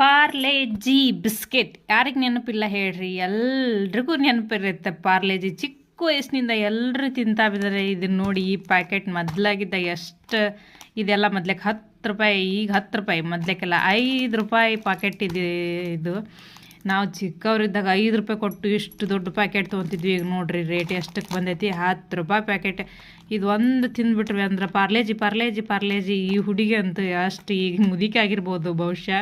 Parle-G biscuit. ಯಾರಿಗೆ ನೆನಪಿಲ್ಲ ಹೇಳ್ರಿ? ಎಲ್ರಿಗೂ ನೆನಪಿರುತ್ತೆ ಪಾರ್ಲೆಜಿ ಚಿಕ್ಕ ವಯಸ್ಸಿನಿಂದ ಎಲ್ಲರೂ ತಿಂತಾ ಬಿದ್ದಾರೆ ಇದನ್ನ ನೋಡಿ ಈ ಪ್ಯಾಕೆಟ್ ಮೊದಲಾಗಿದ್ದ ಎಷ್ಟು ಇದೆಲ್ಲ ಮೊದ್ಲಕ್ಕೆ ಹತ್ತು ರೂಪಾಯಿ, ಈಗ ಹತ್ತು ರೂಪಾಯಿ ಮೊದ್ಲಕ್ಕೆಲ್ಲ ಐದು ರೂಪಾಯಿ ಪ್ಯಾಕೆಟ್ ಇದೆ ಇದು. ನಾವು ಚಿಕ್ಕವರಿದ್ದಾಗ ಐದು ರೂಪಾಯಿ ಕೊಟ್ಟು ಇಷ್ಟು ದೊಡ್ಡ ಪ್ಯಾಕೆಟ್ ತೊಗೊತಿದ್ವಿ. ಈಗ ನೋಡ್ರಿ ರೇಟ್ ಎಷ್ಟಕ್ಕೆ ಬಂದೈತಿ? ಹತ್ತು ರೂಪಾಯಿ ಪ್ಯಾಕೆಟ್. ಇದು ಒಂದು ತಿಂದ್ಬಿಟ್ರಿ ಅಂದ್ರೆ ಪಾರ್ಲೇಜಿ ಪಾರ್ಲೇಜಿ ಪಾರ್ಲೇಜಿ ಈ ಹುಡುಗಿ ಅಂತೂ ಅಷ್ಟು ಈಗ ಮುದಿಕೆ ಆಗಿರ್ಬೋದು ಬಹುಶಃ.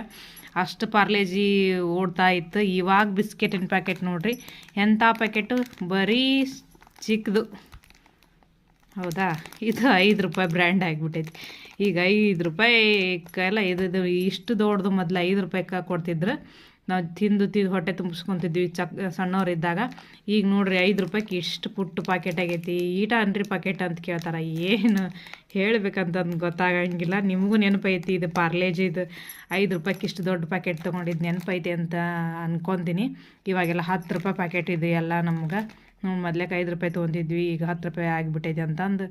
ಅಷ್ಟು ಪಾರ್ಲೇಜಿ ಓಡ್ತಾ ಇತ್ತು. ಇವಾಗ ಬಿಸ್ಕೆಟಿನ ಪ್ಯಾಕೆಟ್ ನೋಡ್ರಿ. ಎಂಥ ಪ್ಯಾಕೆಟು? ಬರೀ ಚಿಕ್ಕದು ಹೌದಾ? ಇದು ಐದು ರೂಪಾಯಿ ಬ್ರ್ಯಾಂಡ್ ಆಗಿಬಿಟ್ಟೈತಿ. ಈಗ ಐದು ರೂಪಾಯಿ ಕಲ್ಲ ಇದು ಇಷ್ಟು ದೊಡ್ಡದು ಮೊದಲು ಐದು ರೂಪಾಯಿ ಕೊಡ್ತಿದ್ರು. ನಾವು ತಿಂದು ತಿಂದು ಹೊಟ್ಟೆ ತುಂಬಿಸ್ಕೊತಿದ್ವಿ. ಚಕ್, ಸಣ್ಣವರಿದ್ದಾಗ, ಈಗ ನೋಡ್ರಿ ಐದು ರೂಪಾಯಿಗೆ ಇಷ್ಟು ಪುಟ್ಟು ಪಾಕೆಟ್ ಆಗೈತಿ. ಈಟ ಅನ್ರಿ ಪಾಕೆಟ್ ಅಂತ ಕೇಳ್ತಾರೆ. ಏನು ಹೇಳ್ಬೇಕಂತಂದು ಗೊತ್ತಾಗಂಗಿಲ್ಲ. ನಿಮಗೂ ನೆನಪೈತಿ ಇದು ಪಾರ್ಲೇಜ್ ಇದು. ಐದು ರೂಪಾಯಿಗೆ ಇಷ್ಟು ದೊಡ್ಡ ಪ್ಯಾಕೆಟ್ ತೊಗೊಂಡಿದ್ದು ನೆನಪೈತಿ ಅಂತ ಅನ್ಕೊತೀನಿ. ಇವಾಗೆಲ್ಲ ಹತ್ತು ರೂಪಾಯಿ ಪ್ಯಾಕೆಟ್ ಇದೆ ಎಲ್ಲ ನಮ್ಗೆ. ಮೊದ್ಲೇಕ ಐದು ರೂಪಾಯಿ ತೊಗೊಂತಿದ್ವಿ. ಈಗ ಹತ್ತು ರೂಪಾಯಿ ಆಗಿಬಿಟ್ಟೈತಿ ಅಂತಂದು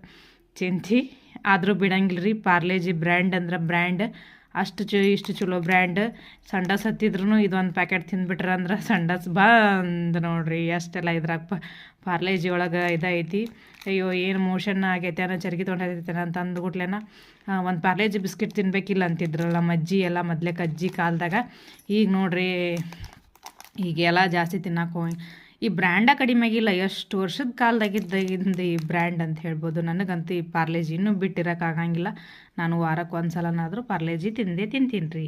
ಚಿಂತಿ. ಆದರೂ ಬಿಡಂಗಿಲ್ಲ ರೀ ಪಾರ್ಲೇಜಿ ಬ್ರ್ಯಾಂಡ್ ಅಂದ್ರೆ ಬ್ರ್ಯಾಂಡ್ ಅಷ್ಟು ಚ, ಇಷ್ಟು ಚಲೋ ಬ್ರ್ಯಾಂಡ್. ಸಂಡಸ್ ಹತ್ತಿದ್ರು ಇದೊಂದು ಪ್ಯಾಕೆಟ್ ತಿಂದ್ಬಿಟ್ರೆ ಅಂದ್ರೆ ಸಂಡಸ್ ಬಂದು ನೋಡ್ರಿ, ಅಷ್ಟೆಲ್ಲ ಇದ್ರಾಗ ಪ, ಪಾರ್ಲೇಜಿ ಒಳಗೆ ಇದೈತಿ. ಅಯ್ಯೋ, ಏನು ಮೋಷನ್ ಆಗೈತೆ ಅನ್ನೋ ಚರ್ಗಿ ತೊಂಡೈತೆ ಅಂತ ಅಂದ್ಬಿಟ್ಲೇನ ಒಂದು ಪಾರ್ಲೇಜಿ ಬಿಸ್ಕಿಟ್ ತಿನ್ಬೇಕಿಲ್ಲ ಅಂತಿದ್ರಲ್ಲ ಮಜ್ಜಿ ಅಜ್ಜಿ ಎಲ್ಲ ಮೊದಲೇ ಅಜ್ಜಿ ಕಾಲದಾಗ. ಈಗ ನೋಡ್ರಿ ಈಗೆಲ್ಲ ಜಾಸ್ತಿ ತಿನ್ನೋಕೆ ಈ ಬ್ರ್ಯಾಂಡ ಕಡಿಮೆ ಆಗಿಲ್ಲ, ಎಷ್ಟು ವರ್ಷದ ಕಾಲದಾಗಿದ್ದಾಗಿಂದ ಈ ಬ್ರ್ಯಾಂಡ್ ಅಂತ ಹೇಳ್ಬೋದು. ನನಗಂತೂ ಈ ಪಾರ್ಲೆಜಿ ಇನ್ನೂ ಬಿಟ್ಟಿರೋಕ್ಕಾಗಂಗಿಲ್ಲ ನಾನು ವಾರಕ್ಕೆ ಒಂದು ಸಲನಾದರೂ ಪಾರ್ಲೆಜಿ ತಿಂದೇ ತಿಂತೀನಿ ರೀ